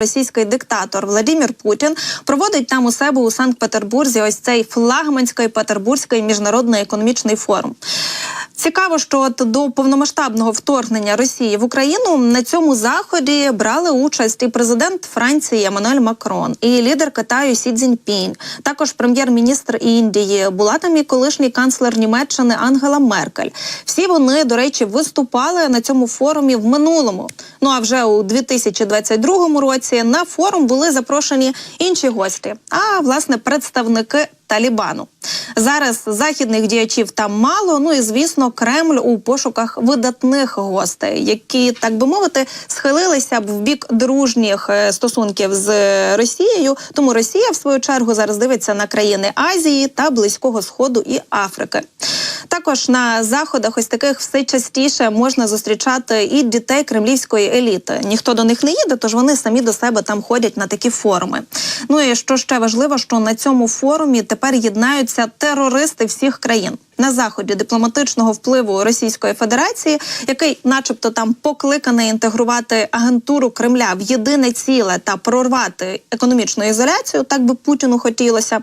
Російський диктатор Владимир Путін проводить там у себе у Санкт-Петербурзі ось цей флагманський Петербурзький міжнародний економічний форум. Цікаво, що от до повномасштабного вторгнення Росії в Україну на цьому заході брали участь і президент Франції Еммануель Макрон, і лідер Китаю Сі Цзіньпінь, також прем'єр-міністр Індії, була там і колишній канцлер Німеччини Ангела Меркель. Всі вони, до речі, виступали на цьому форумі в минулому. Ну а вже у 2022 році на форум були запрошені інші гості, а власне представники Талібану. Зараз західних діячів там мало. Ну і звісно, Кремль у пошуках видатних гостей, які так би мовити схилилися б в бік дружніх е, стосунків з Росією. Тому Росія, в свою чергу, зараз дивиться на країни Азії та Близького Сходу і Африки. Також на заходах ось таких все частіше можна зустрічати і дітей кремлівської еліти. Ніхто до них не їде, тож вони самі до себе там ходять на такі форуми. Ну і що ще важливо, що на цьому форумі тепер єднаються терористи всіх країн. На заході дипломатичного впливу Російської Федерації, який, начебто, там покликаний інтегрувати агентуру Кремля в єдине ціле та прорвати економічну ізоляцію, так би Путіну хотілося.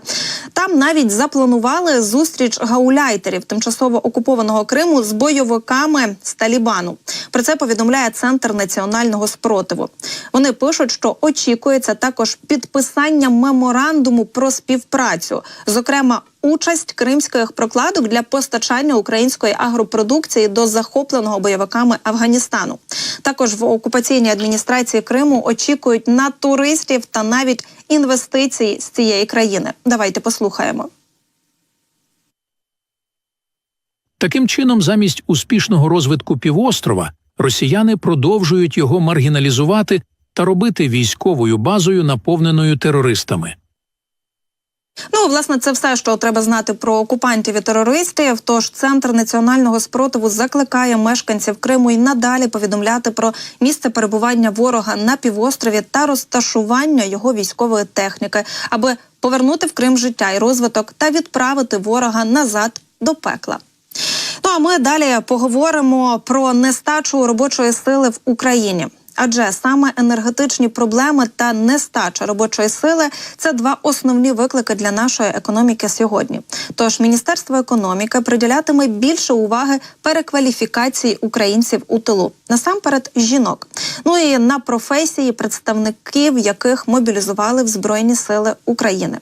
Там навіть запланували зустріч гауляйтерів тимчасово окупованого Криму з бойовиками з Талібану. Про це повідомляє Центр національного спротиву. Вони пишуть, що очікується також підписання меморандуму про співпрацю, зокрема. Участь кримських прокладок для постачання української агропродукції до захопленого бойовиками Афганістану. Також в окупаційній адміністрації Криму очікують на туристів та навіть інвестиції з цієї країни. Давайте послухаємо. Таким чином, замість успішного розвитку півострова, росіяни продовжують його маргіналізувати та робити військовою базою, наповненою терористами. Ну, власне, це все, що треба знати про окупантів і терористів. Тож центр національного спротиву закликає мешканців Криму і надалі повідомляти про місце перебування ворога на півострові та розташування його військової техніки, аби повернути в Крим життя і розвиток та відправити ворога назад до пекла. Ну а ми далі поговоримо про нестачу робочої сили в Україні. Адже саме енергетичні проблеми та нестача робочої сили це два основні виклики для нашої економіки сьогодні. Тож міністерство економіки приділятиме більше уваги перекваліфікації українців у тилу, насамперед жінок. Ну і на професії представників яких мобілізували в збройні сили України.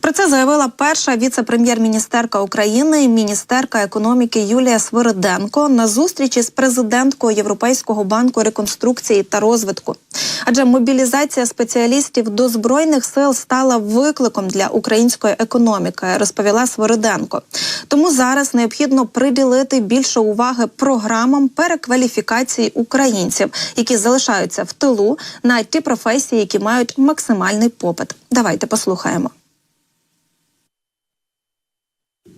Про це заявила перша віце-прем'єр-міністерка України, міністерка економіки Юлія Свириденко на зустрічі з президенткою Європейського банку реконструкції та розвитку. Адже мобілізація спеціалістів до збройних сил стала викликом для української економіки, розповіла Свириденко. Тому зараз необхідно приділити більше уваги програмам перекваліфікації українців, які залишаються в тилу на ті професії, які мають максимальний попит. Давайте послухаємо.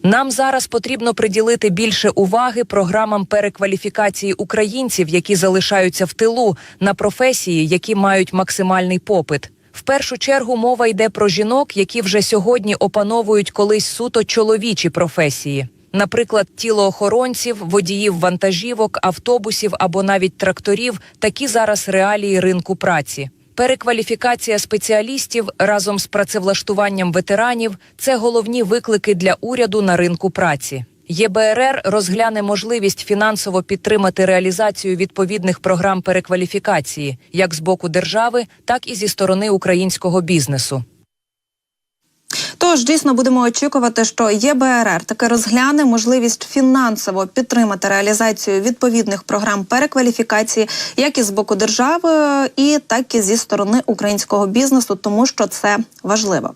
Нам зараз потрібно приділити більше уваги програмам перекваліфікації українців, які залишаються в тилу, на професії, які мають максимальний попит. В першу чергу мова йде про жінок, які вже сьогодні опановують колись суто чоловічі професії. Наприклад, тілоохоронців, водіїв вантажівок, автобусів або навіть тракторів такі зараз реалії ринку праці. Перекваліфікація спеціалістів разом з працевлаштуванням ветеранів це головні виклики для уряду на ринку праці. ЄБРР розгляне можливість фінансово підтримати реалізацію відповідних програм перекваліфікації як з боку держави, так і зі сторони українського бізнесу. Тож дійсно будемо очікувати, що ЄБРР таки розгляне можливість фінансово підтримати реалізацію відповідних програм перекваліфікації, як і з боку держави, і так і зі сторони українського бізнесу, тому що це важливо.